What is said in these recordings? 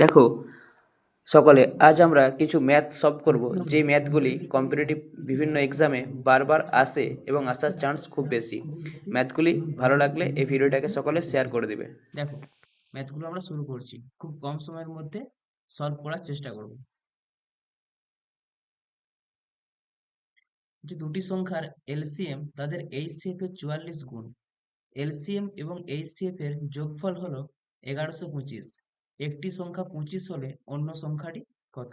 দেখো, সকলে, আজ আমরা কিছু ম্যাথ সলভ করব। যে ম্যাথগুলি কম্পিটিটিভ বিভিন্ন এক্সামে বারবার আসে এবং আসার চান্স খুব বেশি। ম্যাথগুলি ভালো লাগলে এই ভিডিওটাকে সকলে শেয়ার করে দেবে। দেখো, ম্যাথগুলো আমরা শুরু করছি। খুব কম সময়ের মধ্যে সলভ করার চেষ্টা করব। যে দুটি সংখ্যার এলসিএম তাদের এইচসিএফ এর চুয়াল্লিশ গুণ। এলসিএম এবং এইচসিএফ এর যোগফল হলো এগারোশো পঁচিশ। একটি সংখ্যা পঁচিশ হলে অন্য সংখ্যাটি কত?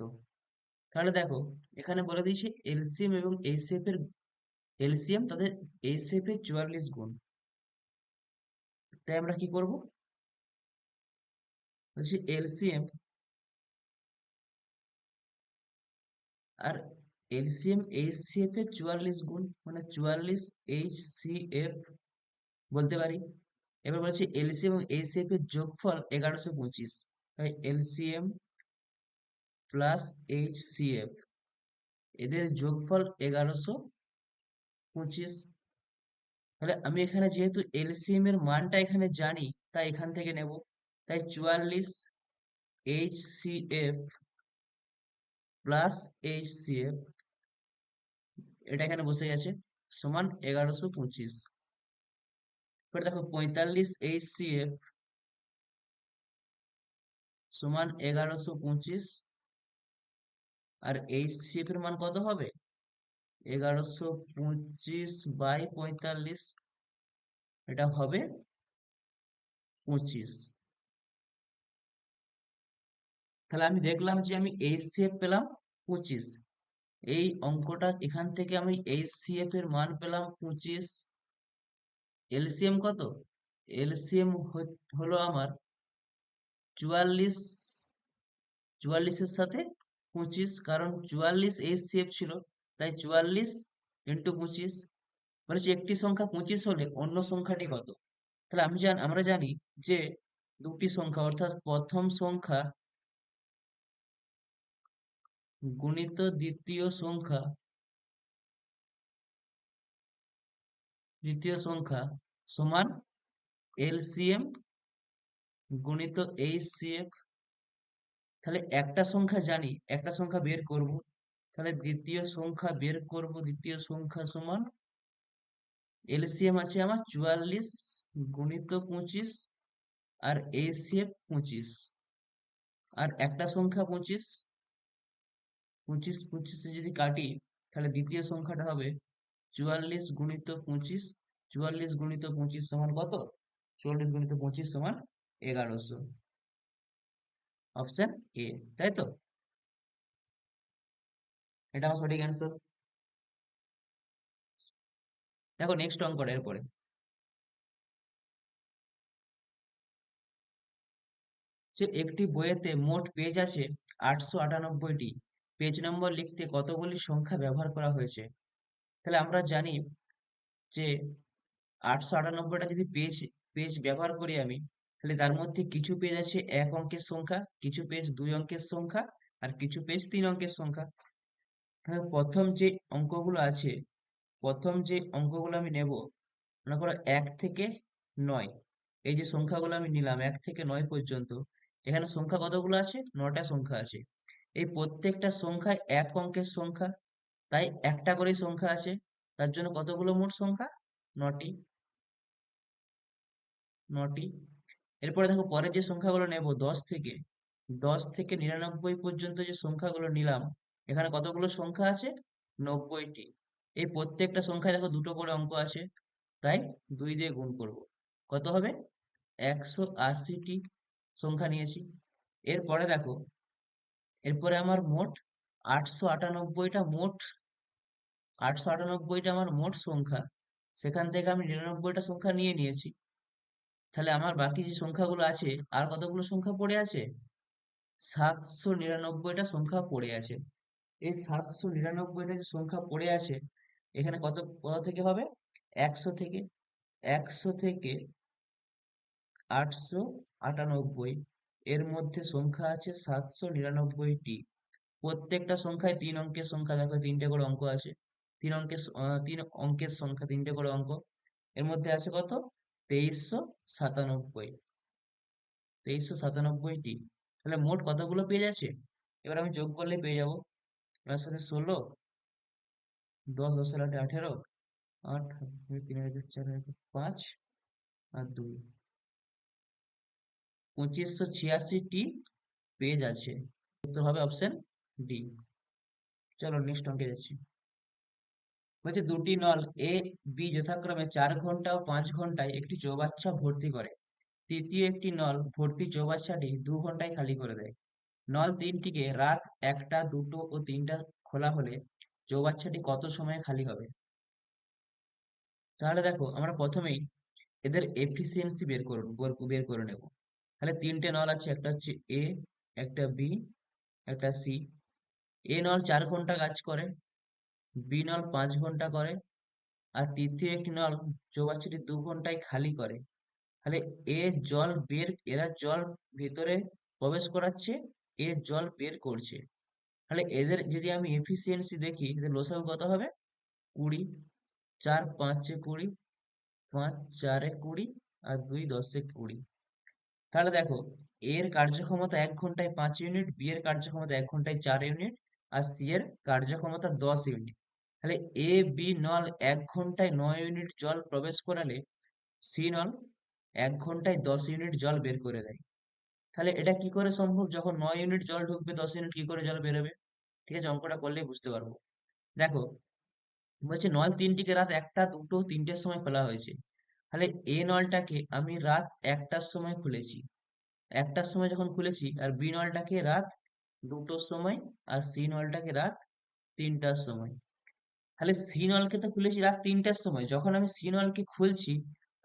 তাহলে দেখো, এখানে বলে দিয়েছে এলসিএম এবং এইচসিএফ এর, এলসিএম তাদের এইচসিএফ এর চুয়াল্লিশ গুণ। তাই আমরা কি করব? বলছি এলসিএম আর এলসিএম এইচসিএফ এর চুয়াল্লিশ গুণ মানে চুয়াল্লিশ এইচসিএফ বলতে পারি। এবার বলছি এলসিএম এবং এইচসিএফ এর যোগফল এগারোশো পঁচিশ। তাই এলসিএম প্লাস এইচ এইচসিএফ এদের যোগফল এগারোশো পঁচিশ। তাহলে আমি এখানে যেহেতু এলসিএম এর মানটা এখানে জানি, তাই এখান থেকে নেব। তাই চুয়াল্লিশ H HCF plus H HCF এটা এখানে বসে গেছে, সমান এগারোশো পঁচিশ। দেখো পঁয়তাল্লিশ এইচ এইচসিএফ সমান এগারোশো পঁচিশ আর এইচসিএফ এর মান কত হবে? এগারোশো পঁচিশ বাই পঁয়তাল্লিশ, এটা হবে পঁচিশ। তাহলে আমি দেখলাম যে আমি এইচসিএফ পেলাম পঁচিশ। এই অঙ্কটা এখান থেকে আমি এইচসিএফ এর মান পেলাম পঁচিশ। এলসিএম কত? এলসিএম হলো আমার চুয়াল্লিশ, চুয়াল্লিশের সাথে পঁচিশ, কারণ চুয়াল্লিশ এইচসিএফ ছিল, তাই চুয়াল্লিশ ইন্টু পঁচিশ মানে একটি সংখ্যা পঁচিশ হলে অন্য সংখ্যাটি কত? তাহলে আমি জান, আমরা জানি যে দুটি সংখ্যা, অর্থাৎ প্রথম সংখ্যা গুণিত দ্বিতীয় সংখ্যা দ্বিতীয় সংখ্যা সমান এলসিএম গুণিত এইচসিএফ তাহলে একটা সংখ্যা জানি, একটা সংখ্যা বের করব, তাহলে দ্বিতীয় সংখ্যা বের করব, দ্বিতীয় সংখ্যা সমান এলসিএম আছে আমার চুয়াল্লিশ, গুণিত পঁচিশ আর এইচসিএফ পঁচিশ। আর একটা সংখ্যা পঁচিশ পঁচিশ পঁচিশে যদি কাটি, তাহলে দ্বিতীয় সংখ্যাটা হবে চুয়াল্লিশ গুণিত পঁচিশ, চুয়াল্লিশ গুণিত পঁচিশ সমান কত? চুয়াল্লিশ গুণিত পঁচিশ সমান এগারোশো অপশন এ তাই তো এটা আমার সঠিক অ্যান্সার দেখো নেক্সট অঙ্কটা এরপরে। যে একটি বইয়েতে মোট পেজ আছে আটশো আটানব্বইটি। পেজ নম্বর লিখতে কতগুলি সংখ্যা ব্যবহার করা হয়েছে? তাহলে আমরা জানি যে আটশো আটানব্বইটা যদি পেজ পেজ ব্যবহার করি আমি তাহলে তার মধ্যে কিছু পেজ আছে এক অঙ্কের সংখ্যা, কিছু পেজ দুই অঙ্কের সংখ্যা আর কিছু পেজ তিন অঙ্কের সংখ্যা। প্রথম যে অঙ্কগুলো আছে, প্রথম যে অঙ্কগুলো আমি নেব, মনে করো এক থেকে নয়। এই যে সংখ্যাগুলো আমি নিলাম এক থেকে নয় পর্যন্ত, এখানে সংখ্যা কতগুলো আছে? নটা সংখ্যা আছে। এই প্রত্যেকটা সংখ্যা এক অঙ্কের সংখ্যা, তাই একটা করেই সংখ্যা আছে। তার জন্য কতগুলো মোট সংখ্যা? নটি। নটি। এরপরে দেখো পরের যে সংখ্যাগুলো নেব, দশ থেকে দশ থেকে নিরানব্বই পর্যন্ত যে সংখ্যাগুলো নিলাম, এখানে কতগুলো সংখ্যা আছে? নব্বইটি। এই প্রত্যেকটা সংখ্যায় দেখো দুটো করে অঙ্ক আছে, তাই দুই দিয়ে গুণ করব। কত হবে? একশো আশিটি সংখ্যা নিয়েছি। এরপরে দেখো, এরপরে আমার মোট আটশো আটানব্বইটা মোট, আটশো আটানব্বইটা আমার মোট সংখ্যা। সেখান থেকে আমি নিরানব্বইটা সংখ্যা নিয়ে নিয়েছি। তাহলে আমার বাকি যে সংখ্যাগুলো আছে, আর কতগুলো সংখ্যা পড়ে আছে? সাতশো নিরানব্বইটা সংখ্যা পড়ে আছে। এই সাতশো নিরানব্বইটা যে সংখ্যা পড়ে আছে, এখানে কত কত থেকে হবে? একশো থেকে। একশো থেকে আটশো আটানব্বই। এর মধ্যে সংখ্যা আছে সাতশো নিরানব্বইটি। প্রত্যেকটা সংখ্যায় তিন অঙ্কের সংখ্যা, দেখো তিনটে করে অঙ্ক আছে। তিন অঙ্কের তিন অঙ্কের সংখ্যা, তিনটে করে অঙ্ক। এর মধ্যে আছে কত? তেইশশো সাতানব্বই। তেইশশো সাতানব্বইটি। তাহলে মোট কতগুলো পেজ আছে? এবার আমি যোগ করলে পেয়ে যাব। তার সাথে ষোলো, দশ দশ আটে আঠেরো, আট তিন হাজার চার হাজার পাঁচ, আর দুই। পঁচিশশো ছিয়াশিটি পেজ আছে। উত্তর হবে অপশন ডি চলো নেক্সট অঙ্কে যাচ্ছি। বলছে দুটি নল, এ, বি যথাক্রমে চার ঘণ্টা ও পাঁচ ঘন্টায় একটি চৌবাচ্চা ভর্তি করে। তৃতীয় একটি নল ভর্তি চৌবাচ্চাটি দু ঘন্টায় খালি করে দেয়। নল তিনটিকে রাত একটা, দুটো ও তিনটা খোলা হলে চৌবাচ্চাটি কত সময়ে খালি হবে? তাহলে দেখো, আমরা প্রথমেই এদের এফিসিয়েন্সি বের করুন বের করে নেব। তাহলে তিনটে নল আছে, একটা হচ্ছে এ, একটা বি, একটা সি। এ নল চার ঘণ্টা কাজ করে বি নল পাঁচ ঘণ্টা করে আর তৃতীয় একটি নল চৌবাচ্চাটি দু ঘন্টায় খালি করে। তাহলে এ জল বের, এরা জল ভেতরে প্রবেশ করাচ্ছে, এ জল বের করছে। তাহলে এদের যদি আমি এফিসিয়েন্সি দেখি, এদের লসাগু কত হবে? কুড়ি, চার পাঁচে কুড়ি, পাঁচ চারে কুড়ি আর দুই দশে কুড়ি। তাহলে দেখো, এর কার্যক্ষমতা এক ঘন্টায় পাঁচ ইউনিট, বি এর কার্যক্ষমতা এক ঘন্টায় চার ইউনিট আর সি এর কার্যক্ষমতা দশ ইউনিট। তাহলে এ বি নল এক ঘন্টায় নয় ইউনিট জল প্রবেশ করালে সি নল এক ঘন্টায় দশ ইউনিট জল বের করে দেয়। তাহলে এটা কি করে সম্ভব? যখন নয় ইউনিট জল ঢুকবে, দশ ইউনিট কি করে জল বেরোবে? ঠিক আছে, অঙ্কটা করলেই বুঝতে পারব। দেখো বলছে নল তিনটিকে রাত একটা, দুটো, তিনটের সময় খোলা হয়েছে। তাহলে এ নলটাকে আমি রাত একটার সময় খুলেছি। একটার সময় যখন খুলেছি, আর বি নলটাকে রাত দুটোর সময়, আর সি নলটাকে রাত তিনটার সময়। তাহলে সি নলকে তো খুলেছি রাত তিনটার সময়। যখন আমি সি নলকে খুলছি,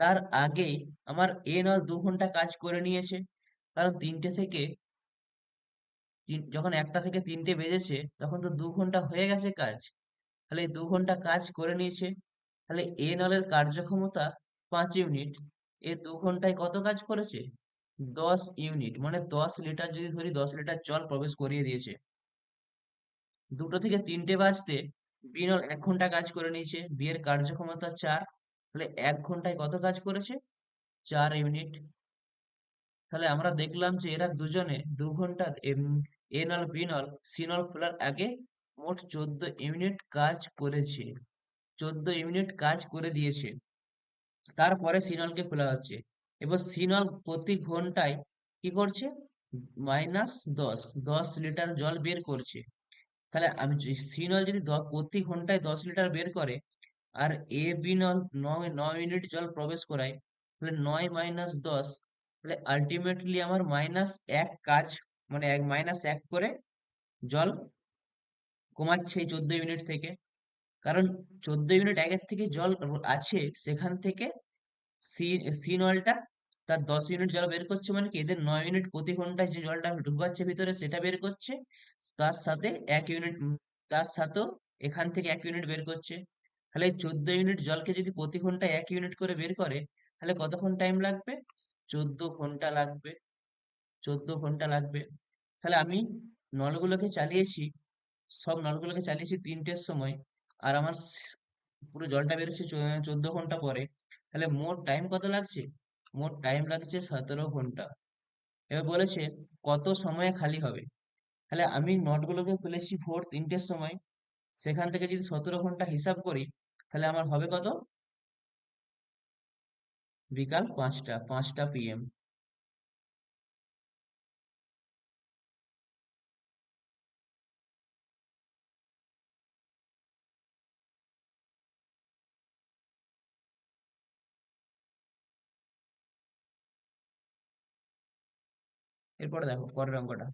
তার আগে আমার এ নল দু ঘণ্টা কাজ করে নিয়েছে। কারণ তিনটে থেকে যখন একটা থেকে তিনটে বেজেছে, তখন তো দু ঘণ্টা হয়ে গেছে কাজ। তাহলে দু ঘণ্টা কাজ করে নিয়েছে। তাহলে এ নলের কার্যক্ষমতা পাঁচ ইউনিট। এ দু ঘন্টায় কত কাজ করেছে? দশ ইউনিট। মানে দশ লিটার যদি ধরি, দশ লিটার জল প্রবেশ করিয়ে দিয়েছে। দুটো থেকে তিনটে বাজতে বি নল এক ঘণ্টা কাজ করে নিয়েছে। বি এর কার্যক্ষমতা চার, তাহলে এক ঘন্টায় কত কাজ করেছে? চার ইউনিট। তাহলে আমরা দেখলাম যে এরা দুজনে দু ঘণ্টা এ নল বি নল সি নল খোলার আগে মোট চোদ্দ ইউনিট কাজ করেছে। চোদ্দ ইউনিট কাজ করে দিয়েছে। তারপরে সিনলকে খোলা হচ্ছে। এবার সিনল প্রতি ঘন্টায় কি করছে? মাইনাস দশ। দশ লিটার জল বের করছে। তাহলে আমি সিনল যদি প্রতি ঘন্টায় দশ লিটার বের করে আর এ বি নল নয় নয় ইউনিট জল প্রবেশ করায়, তাহলে নয় মাইনাস দশ, তাহলে আলটিমেটলি আমার মাইনাস এক কাজ মানে এক মাইনাস এক করে জল কমাচ্ছে এই চোদ্দ ইউনিট থেকে। কারণ চোদ্দ ইউনিট আগের থেকে জল আছে, সেখান থেকে সি সি নলটা তার দশ ইউনিট জল বের করছে মানে কি? এদের নয় ইউনিট প্রতি ঘন্টায় যে জলটা ঢুকাচ্ছে ভিতরে, সেটা বের করছে। তার সাথে এক ইউনিট তার সাথেও এখান থেকে এক ইউনিট বের করছে। তাহলে চোদ্দ ইউনিট জলকে যদি প্রতি ঘন্টায় এক ইউনিট করে বের করে তাহলে কতক্ষণ টাইম লাগবে? চোদ্দ ঘণ্টা লাগবে। চোদ্দ ঘণ্টা লাগবে। তাহলে আমি নলগুলোকে চালিয়েছি সব নলগুলোকে চালিয়েছি তিনটের সময় আর আমার পুরো জলটা বেরোচ্ছে চোদ্দ ঘণ্টা পরে। তাহলে মোট টাইম কত লাগছে? মোট টাইম লাগছে সতেরো ঘণ্টা। এবার বলেছে কত সময়ে খালি হবে? তাহলে আমি নটগুলোকে খুলেছি ভোর তিনটের সময়। সেখান থেকে যদি সতেরো ঘণ্টা হিসাব করি, তাহলে আমার হবে কত? বিকাল পাঁচটা পাঁচটা পিএম এরপরে দেখো, পরের অঙ্কটা।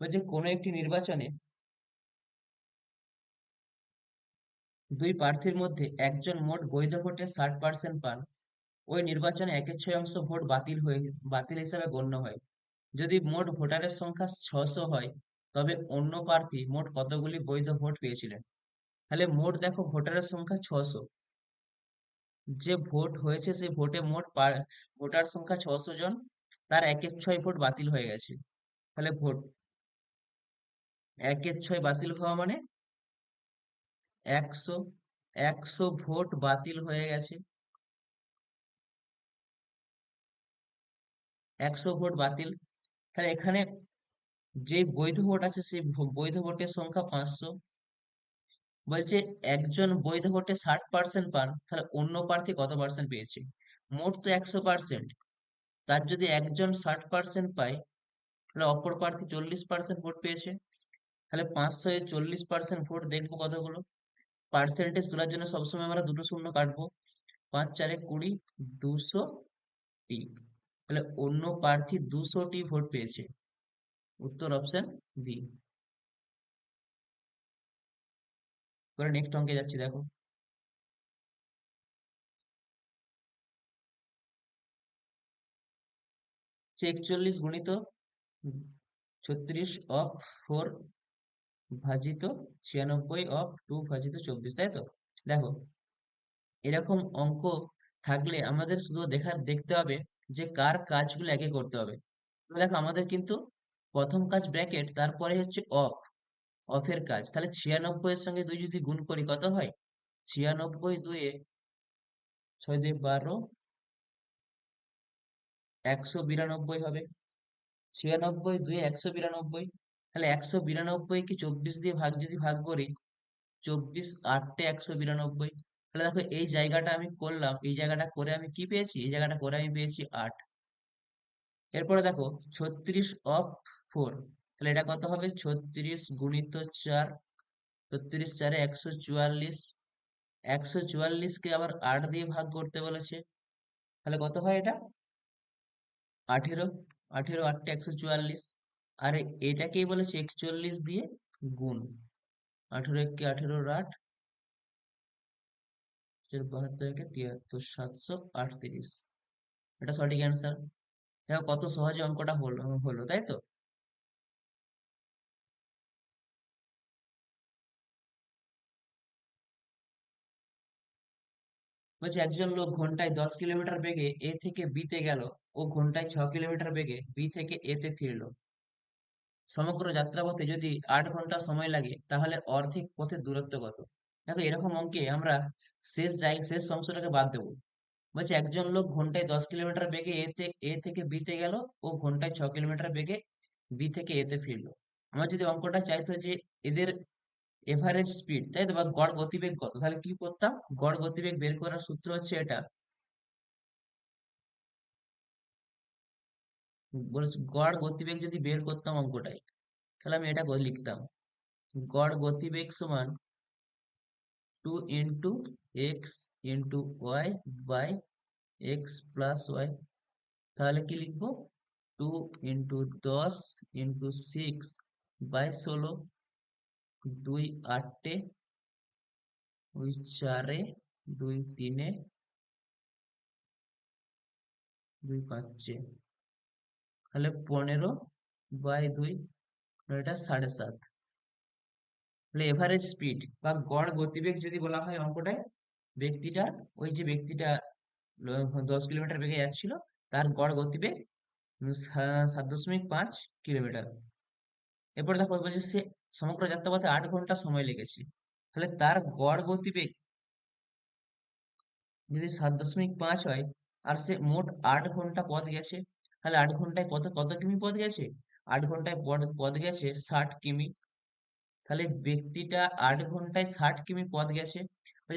বলছে কোনো একটি নির্বাচনে দুই প্রার্থীর মধ্যে একজন মোট বৈধ ভোটে ষাট পার্সেন্ট পান। ওই নির্বাচনে একের ছয় অংশ ভোট বাতিল হয়ে, বাতিল হিসাবে গণ্য হয়। যদি মোট ভোটারের সংখ্যা ছশো হয়, তবে অন্য প্রার্থী মোট কতগুলি বৈধ ভোট পেয়েছিলেন? তাহলে মোট দেখো ভোটারের সংখ্যা ছশো। যে ভোট হয়েছে সেই ভোটে মোট ভোটার সংখ্যা ছশো জন, তার একের ছয় ভোট বাতিল হয়ে গেছে। তাহলে ভোট একের ছয় বাতিল হওয়া মানে? একশো একশো ভোট বাতিল হয়ে গেছে। একশো ভোট বাতিল। তাহলে এখানে যে বৈধ ভোট আছে, সেই বৈধ ভোটের সংখ্যা পাঁচশো। বলছে একজন বৈধ ভোটে ষাট পার্সেন্ট পান, তাহলে অন্য প্রার্থী কত পার্সেন্ট পেয়েছে? মোট তো একশো পার্সেন্ট তার যদি একজন ষাট পার্সেন্ট পায়, তাহলে অপর প্রার্থী চল্লিশ পার্সেন্ট ভোট পেয়েছে। তাহলে পাঁচশো এ চল্লিশ পার্সেন্ট ভোট দেখব কতগুলো? পার্সেন্টেজ তোলার জন্য সবসময় আমরা দুটো শূন্য কাটবো। পাঁচ, চারে কুড়ি, দুশো টি। তাহলে অন্য প্রার্থী দুশোটি ভোট পেয়েছে। উত্তর অপশন বি নেক্সট অঙ্কে যাচ্ছি, দেখো। একচল্লিশ গুণিত ছত্রিশ অফ ফোর ভাজিত ছিয়ানব্বই অফ টু ভাজিত চব্বিশ, তাই তো? দেখো, এরকম অঙ্ক থাকলে আমাদের শুধু দেখার দেখতে হবে যে কার কাজগুলো একে করতে হবে। দেখো, আমাদের কিন্তু প্রথম কাজ ব্র্যাকেট, তারপরে হচ্ছে অফ, অফের কাজ। তাহলে ছিয়ানব্বই এর সঙ্গে দুই যদি গুণ করি, কত হয়? ছিয়ানব্বই দুয়ে ছয় দুই বারো, একশো বিরানব্বই হবে। ছিয়ানব্বই দুই একশো বিরানব্বই তাহলে একশো বিরানব্বই কি চব্বিশ দিয়ে ভাগ যদি ভাগ করি, চব্বিশ আটটে একশো বিরানব্বই, তাহলে দেখো এই জায়গাটা আমি করলাম, এই জায়গাটা করে আমি কি পেয়েছি? এই জায়গাটা করে আমি পেয়েছি আট। এরপরে দেখো ছত্রিশ অফ ফোর, তাহলে এটা কত হবে? ছত্রিশ গুণিত চার, ছত্রিশ চারে একশো চুয়াল্লিশ, একশো চুয়াল্লিশকে আবার আট দিয়ে ভাগ করতে বলেছে, তাহলে কত হয় এটা? আঠেরো আঠেরো আটটা একশো চুয়াল্লিশ আর এটাকেই বলেছে একচল্লিশ দিয়ে গুণ। আঠেরো একে আঠেরোর আট বাহাত্তর একে তিয়াত্তর, সাতশো আটত্রিশ। এটা সঠিক অ্যান্সার দেখো কত সহজে অঙ্কটা হলো হলো, তাই তো? বলছে একজন লোক ঘন্টায় দশ কিলোমিটার বেগে এ থেকে বি তে গেল, ও ঘন্টায় ছ কিলোমিটার বেগে বি থেকে এ তে ফিরল। সমগ্র যাত্রাপথে যদি আট ঘণ্টা সময় লাগে, তাহলে অর্ধেক পথের দূরত্ব কত? দেখো, এরকম অঙ্কে আমরা শেষ যাই, শেষ অংশটাকে বাদ দেবো। বলছে, একজন লোক ঘন্টায় দশ কিলোমিটার বেগে এ এ থেকে বি তে গেল ও ঘন্টায় ছ কিলোমিটার বেগে বি থেকে এতে ফিরলো। আমার যদি অঙ্কটা চাইতো যে এদের এভারেজ স্পিড তাই তো? বা গড় গতিবেগ কত? তাহলে কি করতাম? গড় গতিবেগ বের করার সূত্র হচ্ছে এটা। গড় গতিবেগ যদি বের করতাম অঙ্কটাই তাহলে আমি এটা লিখতাম। গড় গতিবেগ সমান two into X into Y by X plus Y তাহলে কি লিখব? টু ইন্টু দশ ইন্টু সিক্স বাই ষোলো দুই আটে দুই চারে দুই তিনে দুই পাঁচে। তাহলে পনেরো বাই দুই এটা সাড়ে সাত। তাহলে এভারেজ স্পিড বা গড় গতিবেগ যদি বলা হয় অঙ্কটায়, ব্যক্তিটা, ওই যে ব্যক্তিটা দশ কিলোমিটার বেগে যাচ্ছিল, তার গড় গতিবেগ সাত দশমিক পাঁচ কিলোমিটার। এরপর দেখো বলছে সে সমগ্র যাত্রাপথে আট ঘণ্টা সময় লেগেছে, তাহলে তার গড় গতিবেগ যদি সাত দশমিক পাঁচ হয়, আর সে মোট আট ঘণ্টা পথ গেছে তাহলে আট ঘন্টায় কত কত কিমি পথ গেছে? আট ঘন্টায় পথ পথ গেছে ষাট কিমি। তাহলে ব্যক্তিটা আট ঘন্টায় ষাট কিমি পথ গেছে।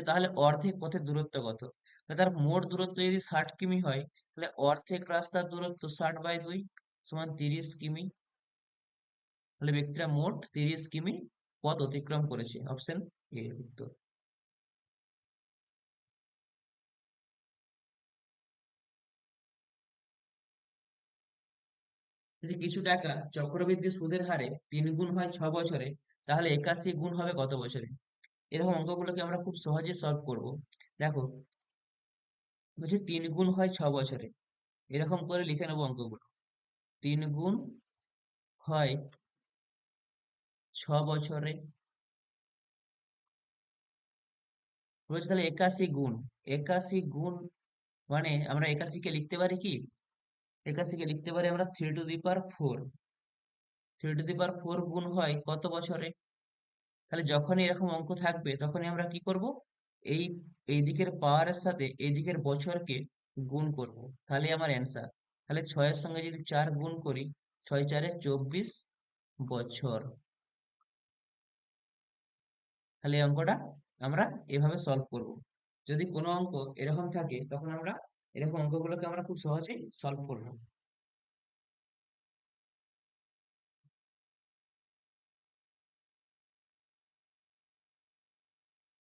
তাহলে অর্ধেক পথের দূরত্ব কত? তার মোট দূরত্ব যদি ষাট কিমি হয়, তাহলে অর্ধেক রাস্তার দূরত্ব ষাট বাই দুই সমান তিরিশ কিমি। তাহলে ব্যক্তিরা মোট তিরিশ কিমি পথ অতিক্রম করেছে। অপশন এ উত্তর। যদি কিছু টাকা চক্রবৃদ্ধি সুদের হারে তিন গুণ হয় ছ বছরে, তাহলে একাশি গুণ হবে কত বছরে? এরকম অঙ্কগুলোকে আমরা খুব সহজে সলভ করব। দেখো, বলছে তিন গুণ হয় ছ বছরে। এরকম করে লিখে নেব অঙ্কগুলো। তিন গুণ হয় ছ বছরে। বলছে তাহলে একাশি গুণ। একাশি গুণ মানে আমরা একাশিকে লিখতে পারি কি? একাশিকে লিখতে পারি আমরা three to the power four three to the power four গুণ হয় কত বছরে? তাহলে যখনই এরকম অঙ্ক থাকবে, তখনই আমরা কি করব? এই এই দিকের পাওয়ারের সাথে এই দিকের বছরকে গুণ করব। তাহলে আমার অ্যান্সার তাহলে ছয়ের সঙ্গে যদি চার গুণ করি, ছয় চারে চব্বিশ বছর। তাহলে এই অঙ্কটা আমরা এভাবে সলভ করব। যদি কোনো অঙ্ক এরকম থাকে, তখন আমরা এরকম অঙ্কগুলোকে আমরা খুব সহজেই সলভ করব।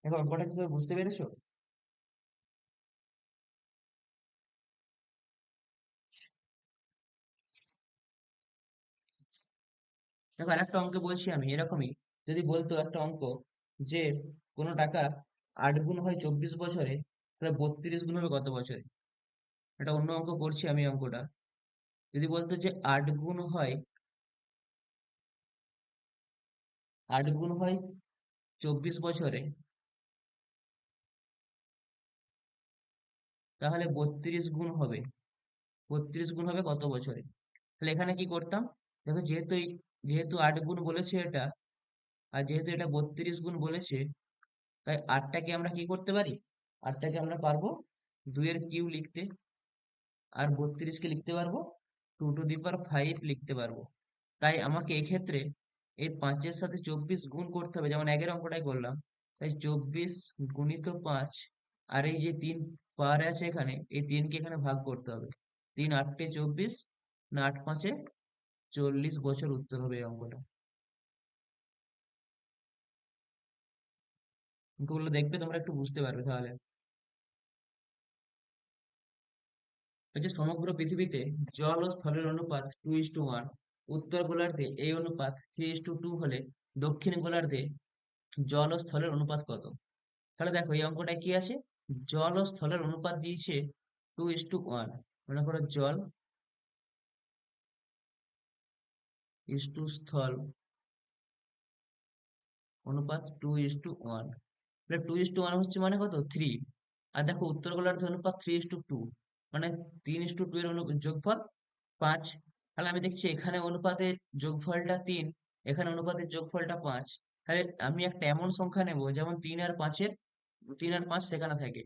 দেখো, অঙ্কটা কি বুঝতে পেরেছ? দেখো, আরেকটা অঙ্কে বলছি আমি, এরকমই। যদি বলতো একটা অঙ্ক যে কোনো টাকা আট গুণ হয় চব্বিশ বছরে, তাহলে বত্রিশ গুণ হবে কত বছরে? একটা অন্য অঙ্ক করছি আমি অঙ্কটা। যদি বলতো যে আট গুণ হয়, আট গুণ হয় চব্বিশ বছরে, তাহলে বত্রিশ গুণ হবে। বত্রিশ গুণ হবে কত বছরে? তাহলে এখানে কি করতাম? দেখো যেহেতু যেহেতু আট গুণ বলেছে এটা, আর যেহেতু এটা বত্রিশ গুণ বলেছে, তাই আটটাকে আমরা কি করতে পারি? আটটাকে আমরা পারব দুইয়ের কিউ লিখতে। আর বত্রিশকে লিখতে পারব? Two to the power five লিখতে পারব। তাই আমাকে এক্ষেত্রে এই পাঁচের সাথে চব্বিশ গুণ করতে হবে, যেমন একের অঙ্কটাই করলাম। তাই চব্বিশ গুণিত পাঁচ, আর এই যে তিন পাওয়ার আছে এখানে, এই তিনকে এখানে ভাগ করতে হবে। তিন আটটে চব্বিশ, না আট পাঁচে চল্লিশ বছর উত্তর হবে এই অঙ্কটা। অঙ্কগুলো দেখবে তোমরা একটু বুঝতে পারবে তাহলে। হচ্ছে সমগ্র পৃথিবীতে জল ও স্থলের অনুপাত টু ইস টু ওয়ান উত্তর গোলার্ধে এই অনুপাত থ্রি ইস টু টু হলে দক্ষিণ গোলার্ধে জল ও স্থলের অনুপাত কত? তাহলে দেখো এই অঙ্কটায় কি আছে? জল ও স্থলের অনুপাত দিয়েছে টু ইস টু ওয়ান মনে করো জল ইস টু স্থল অনুপাত two is to one two is to one হচ্ছে মানে কত? থ্রি আর দেখো উত্তর গোলার্ধে অনুপাত থ্রি ইস টু টু মানে তিন ইস টু টু এর যোগফল পাঁচ। তাহলে আমি দেখছি এখানে অনুপাতে যোগফলটা তিন, এখানে অনুপাতের যোগফলটা পাঁচ। তাহলে আমি একটা এমন সংখ্যা নেব যেমন তিন আর পাঁচের, তিন আর পাঁচ সেখানে থাকে।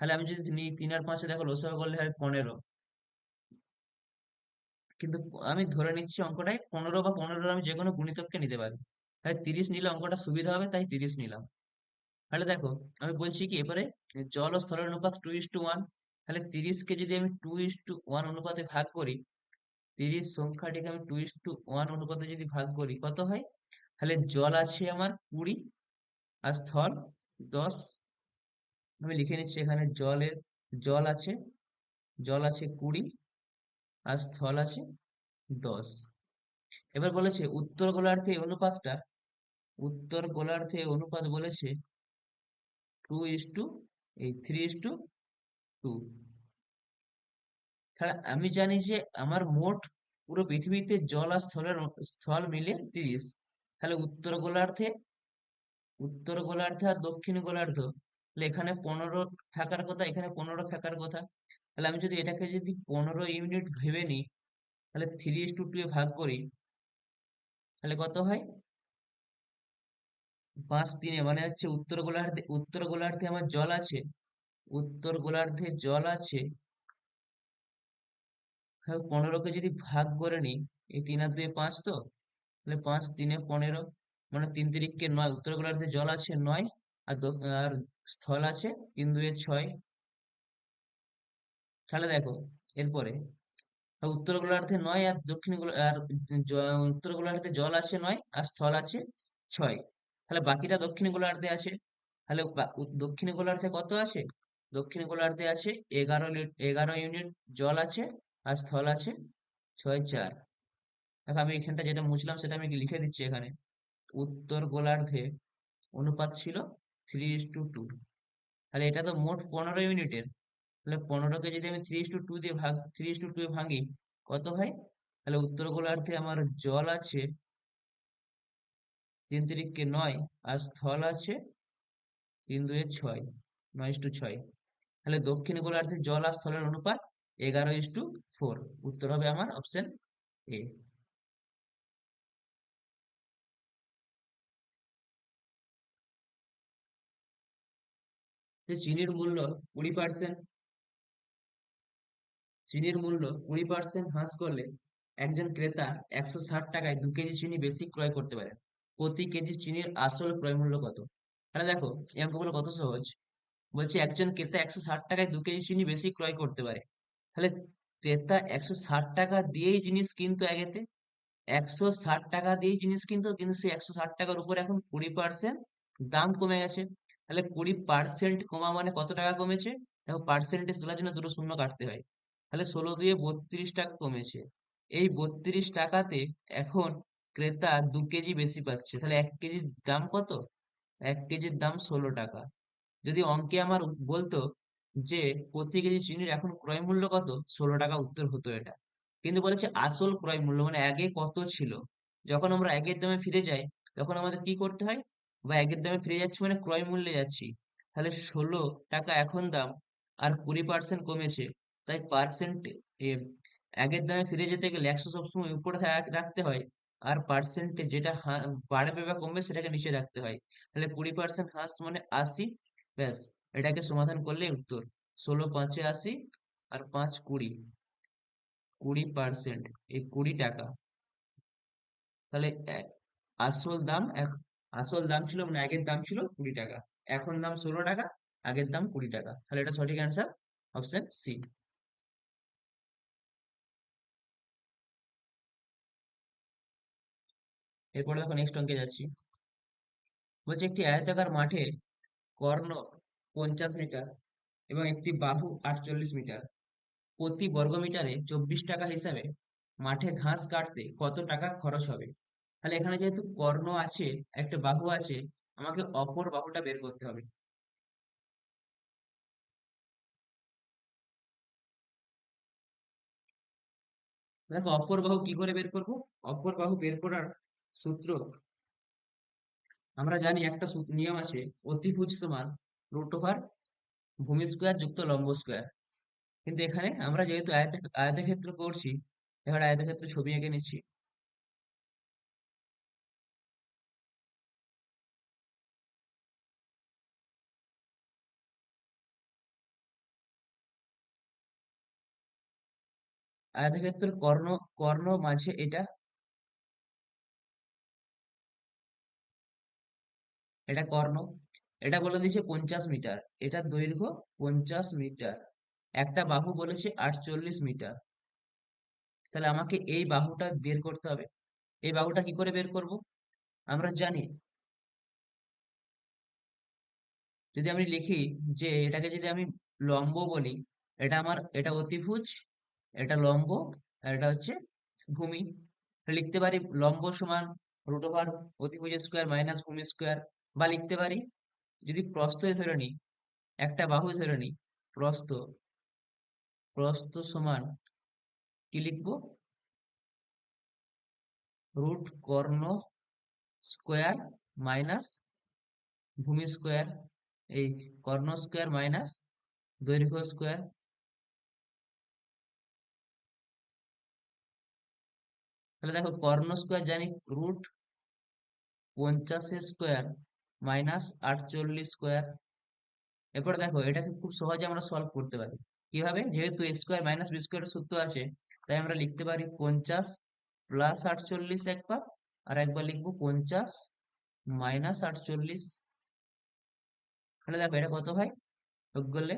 তাহলে আমি যদি নিই তিন আর পাঁচে দেখো লসাগু করলে হয় পনেরো। কিন্তু আমি ধরে নিচ্ছি অঙ্কটায় পনেরো বা পনেরোর আমি যে কোনো গুণিতককে নিতে পারি। তাই তিরিশ নিলে অঙ্কটা সুবিধা হবে, তাই তিরিশ নিলাম। তাহলে দেখো, আমি বলছি কি, এবারে জল ও স্থলের অনুপাত টু ইস টু ওয়ান তাহলে তিরিশকে যদি আমি টু ইস টু ওয়ান অনুপাতে ভাগ করি, তিরিশ সংখ্যাটিকে আমি টু ইস টু ওয়ান অনুপাতে যদি ভাগ করি, কত হয়? তাহলে জল আছে আমার কুড়ি আর স্থল দশ। আমি লিখে নিচ্ছি এখানে জলের, জল আছে জল আছে কুড়ি আর স্থল আছে দশ। এবার বলেছে উত্তর গোলার্ধে অনুপাতটা, উত্তর গোলার্ধে অনুপাত বলেছে টু ইস টু এই থ্রি ইস টু টু তাহলে আমি জানি যে আমার মোট পুরো পৃথিবীতে জল আর স্থলের স্থল মিলে তিরিশ। তাহলে উত্তর গোলার্ধে উত্তর গোলার্ধে আর দক্ষিণ গোলার্ধ, তাহলে এখানে পনেরো থাকার কথা, এখানে পনেরো থাকার কথা। তাহলে আমি যদি এটাকে যদি পনেরো ইউনিট ভেবে নিই, তাহলে থ্রি ইস টু টু এ ভাগ করি, তাহলে কত হয়? পাঁচ তিনে মানে হচ্ছে উত্তর গোলার্ধে উত্তর গোলার্ধে আমার জল আছে উত্তর গোলার্ধে জল আছে। হ্যাঁ পনেরোকে যদি ভাগ করে নিই, এই তিন আর দুই পাঁচ তো? তাহলে পাঁচ তিনে পনেরো মানে তিন তিরিখকে নয়, উত্তর গোলার্ধে জল আছে নয়, আর আর স্থল আছে তিন দুয়ে ছয়। তাহলে দেখো, এরপরে উত্তর গোলার্ধে নয় আর দক্ষিণ আর উত্তর গোলার্ধে জল আছে নয়, আর স্থল আছে ছয়। তাহলে বাকিটা দক্ষিণ গোলার্ধে আছে। তাহলে দক্ষিণ গোলার্ধে কত আছে? দক্ষিণ গোলার্ধে আছে এগারো এগারো ইউনিট জল আছে আর স্থল আছে ছয় চার। দেখো আমি এখানটা যেটা মুছলাম সেটা আমি লিখে দিচ্ছি এখানে। উত্তর গোলার্ধে অনুপাত ছিল থ্রি ইস টু টু তাহলে এটা তো মোট পনেরো ইউনিটের। তাহলে পনেরোকে যদি আমি থ্রি ইস টু টু দিয়ে ভাগ থ্রি ইস টু টু ভাঙি, কত হয়? তাহলে উত্তর গোলার্ধে আমার জল আছে তিন তিরিখকে নয় আর স্থল আছে তিন দুয়ে ছয়, নয় টু ছয়। তাহলে দক্ষিণ গোলার্ধে জল আর স্থলের অনুপাত এগারো ইস টু ফোর উত্তর হবে আমার অপশন এ চিনির মূল্য কুড়ি পার্সেন্ট চিনির মূল্য কুড়ি পার্সেন্ট হ্রাস করলে একজন ক্রেতা একশো ষাট টাকায় দু কেজি চিনি বেশি ক্রয় করতে পারে। প্রতি কেজি চিনির আসল ক্রয় মূল্য কত? তাহলে দেখো, এই অঙ্কগুলো কত সহজ? বলছে একজন ক্রেতা একশো ষাট টাকায় দু কেজি চিনি বেশি ক্রয় করতে পারে। তাহলে ক্রেতা একশো ষাট টাকা দিয়েই জিনিস কিনতো আগেতে একশো ষাট টাকা দিয়েই জিনিস কিনতো, কিন্তু সেই একশো ষাট টাকার উপর এখন কুড়ি পার্সেন্ট দাম কমে গেছে। তাহলে কুড়ি পার্সেন্ট কমা মানে কত টাকা কমেছে? দেখো পার্সেন্টেজ তোলার জন্য দুটো শূন্য কাটতে হয়। তাহলে ষোলো দিয়ে বত্রিশ টাকা কমেছে। এই বত্রিশ টাকাতে এখন ক্রেতা দু কেজি বেশি পাচ্ছে। তাহলে এক কেজির দাম কত? এক কেজির দাম ষোলো টাকা। যদি অঙ্কে আমার বলতো যে, প্রতি কেজি চিনির এখন ক্রয় মূল্য কত? ষোলো টাকা উত্তর হতো এটা। কিন্তু বলেছে আসল ক্রয় মূল্য মানে আগে কত ছিল? যখন আমরা আগের দামে ফিরে যাই, তখন আমাদের কি করতে হয়? বা আগের দামে ফিরে যাচ্ছি মানে ক্রয় মূল্যে যাচ্ছি। তাহলে ষোলো টাকা এখন দাম, আর কুড়ি পার্সেন্ট কমেছে। তাই পার্সেন্ট আগের দামে ফিরে যেতে গেলে একশো সবসময় উপরে রাখতে হয়। আর পার্সেন্টে যেটা বাড়বে বা কমবে সেটাকে নিচে রাখতে হয়। তাহলে কুড়ি পার্সেন্ট হ্রাস মানে আশি ব্যাস, এটাকে সমাধান করলে উত্তর। ষোলো, পাঁচে আশি আর পাঁচ কুড়ি। কুড়ি পার্সেন্ট এই কুড়ি টাকা। তাহলে আসল দাম আসল দাম ছিল মানে আগের দাম ছিল কুড়ি টাকা। এখন দাম ষোলো টাকা, আগের দাম কুড়ি টাকা। তাহলে এটা সঠিক অ্যান্সার অপশন সি এরপরে দেখো নেক্সট অঙ্কে যাচ্ছি। বলছে, একটি আয়তাকার মাঠে কর্ণ পঞ্চাশ মিটার এবং একটি বাহু আটচল্লিশ মিটার। প্রতি বর্গ মিটারে চব্বিশ টাকা হিসাবে মাঠে ঘাস কাটতে কত টাকা খরচ হবে? তাহলে এখানে যেহেতু কর্ণ আছে, একটা বাহু আছে, আমাকে অপর বাহুটা বের করতে হবে। দেখো, অপর বাহু কি করে বের করব? অপর বাহু বের করার সূত্র আমরা জানি একটা নিয়ম আছে, অতিভুজ সমান রুট ওভার ভূমি স্কোয়ার যুক্ত লম্ব স্কোয়ার কিন্তু এখানে আমরা যেহেতু আয়ত আয়তক্ষেত্র করছি, এবার আয়তক্ষেত্র ছবি এঁকে নিচ্ছি। আয়তক্ষেত্র কর্ণ কর্ণ মাঝে এটা এটা কর্ণ, এটা বলে দিয়েছে পঞ্চাশ মিটার, এটা দৈর্ঘ্য পঞ্চাশ মিটার। একটা বাহু বলেছে আটচল্লিশ মিটার। তাহলে আমাকে এই বাহুটা বের করতে হবে। এই বাহুটা কি করে বের করব? আমরা জানি। যদি আমি লিখি যে এটাকে যদি আমি লম্ব বলি, এটা আমার, এটা অতিভুজ, এটা লম্ব, আর এটা হচ্ছে ভূমি। লিখতে পারি লম্ব সমান রুট ওভার অতিভুজ স্কোয়ার মাইনাস ভূমি স্কোয়ার বা লিখতে পারি। যদি প্রস্থ ধরে নিই, একটা বাহু ধরে নিই, প্রস্থ প্রস্থ সমান কি লিখব? রুট কর্ণ স্কোয়ার মাইনাস ভূমি স্কোয়ার, এই কর্ণ স্কোয়ার মাইনাস দৈর্ঘ্য স্কোয়ার। তাহলে দেখো কর্ণ স্কোয়ার জানি রুট পঞ্চাশ স্কোয়ার মাইনাস আটচল্লিশ স্কোয়ার এরপর দেখো, এটাকে খুব সহজে আমরা সলভ করতে পারি। কীভাবে? যেহেতু স্কোয়ার মাইনাস বি স্কোয়ার সূত্র আছে, তাই আমরা লিখতে পারি পঞ্চাশ প্লাস আটচল্লিশ একবার আর একবার লিখব পঞ্চাশ মাইনাস আটচল্লিশ। তাহলে দেখো, এটা কত হয় যোগ করলে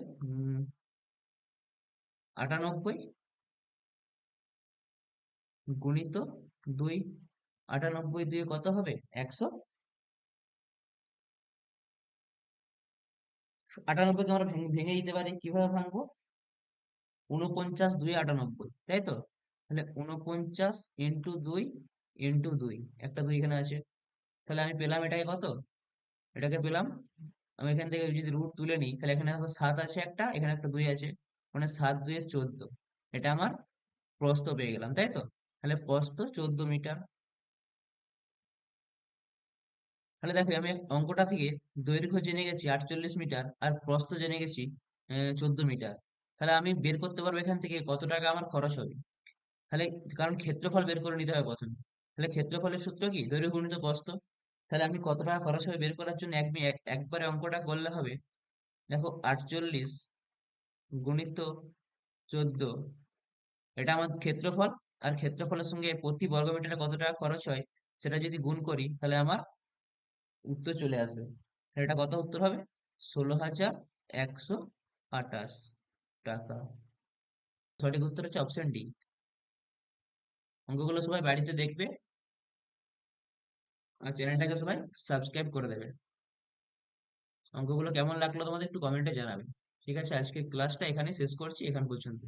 আটানব্বই গুণিত দুই, আটানব্বই দুই কত হবে? একশো। আটানব্বইকে আমরা ভেঙে দিতে পারি, কীভাবে ভাঙবো? উনপঞ্চাশ দুই আটানব্বই, তাই তো? তাহলে উনপঞ্চাশ ইন্টু দুই ইন্টু দুই, একটা দুই এখানে আছে। তাহলে আমি পেলাম এটাকে কত? এটাকে পেলাম? আমি এখান থেকে যদি রুট তুলে নিই, তাহলে এখানে সাত আছে একটা, এখানে একটা দুই আছে। মানে সাত দুই চোদ্দ, এটা আমার প্রস্থ পেয়ে গেলাম, তাই তো? তাহলে প্রস্থ চোদ্দ মিটার। তাহলে দেখো, আমি অঙ্কটা থেকে দৈর্ঘ্য জেনে গেছি আটচল্লিশ মিটার আর প্রস্থ জেনে গেছি চোদ্দ মিটার। তাহলে আমি বের করতে পারব এখান থেকে কত টাকা আমার খরচ হবে? তাহলে কারণ ক্ষেত্রফল বের করে নিতে হবে প্রথমে। তাহলে ক্ষেত্রফলের সূত্র কি? দৈর্ঘ্য গুণিত প্রস্থ। তাহলে আমি কত টাকা খরচ হবে বের করার জন্য এক একবারে অঙ্কটা করলে হবে। দেখো, আটচল্লিশ গুণিত চোদ্দ, এটা আমার ক্ষেত্রফল। আর ক্ষেত্রফলের সঙ্গে প্রতি বর্গ মিটারে কত টাকা খরচ হয়, সেটা যদি গুণ করি, তাহলে আমার উত্তর চলে আসবে। এটা কত উত্তর হবে? ষোলো হাজার একশো আঠাশ টাকা। সঠিক উত্তর হচ্ছে অপশন ডি অঙ্কগুলো সবাই বাড়িতে দেখবে আর চ্যানেলটাকে সবাই সাবস্ক্রাইব করে দেবে। অঙ্কগুলো কেমন লাগল তোমাদের একটু কমেন্টে জানাবে। ঠিক আছে, আজকের ক্লাসটা এখানে শেষ করছি, এখান পর্যন্ত